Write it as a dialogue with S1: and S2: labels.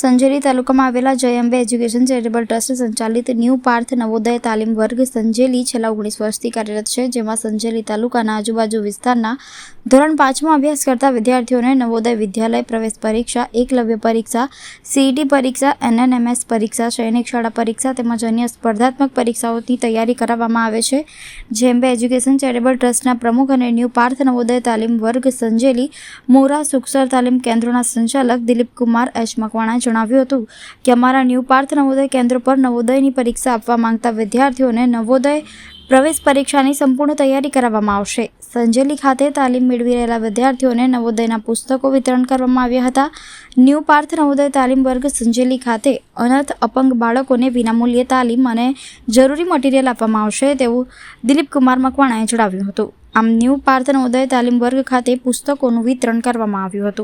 S1: સંજેલી તાલુકામાં આવેલા Jayambe education charitable trust સંચાલિત ન્યૂ પાર્થ નવોદય તાલીમ વર્ગ સંજેલી છેલ્લા ઓગણીસ વર્ષથી કાર્યરત છે, જેમાં સંજેલી તાલુકાના આજુબાજુ વિસ્તારના ધોરણ પાંચમાં અભ્યાસ કરતા વિદ્યાર્થીઓને નવોદય વિદ્યાલય પ્રવેશ પરીક્ષા, એકલવ્ય પરીક્ષા, સીઈટી પરીક્ષા, એનએનએમએસ પરીક્ષા, સૈનિક શાળા પરીક્ષા તેમજ અન્ય સ્પર્ધાત્મક પરીક્ષાઓની તૈયારી કરાવવામાં આવે છે. જેમ્બે એજ્યુકેશન ચેરિટેબલ ટ્રસ્ટના પ્રમુખ અને ન્યૂ પાર્થ નવોદય તાલીમ વર્ગ સંજેલી મોરા સુખસર તાલીમ કેન્દ્રોના સંચાલક દિલીપ કુમાર એચ મકવાણાએ જણાવ્યું હતું કે અમારા ન્યૂ પાર્થ નવોદય કેન્દ્ર પર નવોદયની પરીક્ષા આપવા માંગતા વિદ્યાર્થીઓને નવોદય પ્રવેશ પરીક્ષાની સંપૂર્ણ તૈયારી કરાવવામાં આવશે. સંજેલી ખાતે તાલીમ મેળવી રહેલા વિદ્યાર્થીઓને નવોદયના પુસ્તકો વિતરણ કરવામાં આવ્યા હતા. ન્યૂ પાર્થ નવોદય તાલીમ વર્ગ સંજેલી ખાતે અનાથ અપંગ બાળકોને વિનામૂલ્યે તાલીમ અને જરૂરી મટીરિયલ આપવામાં આવશે તેવું દિલીપ કુમાર મકવાણાએ જણાવ્યું હતું. આમ ન્યૂ પાર્થ નવોદય તાલીમ વર્ગ ખાતે પુસ્તકોનું વિતરણ કરવામાં આવ્યું હતું.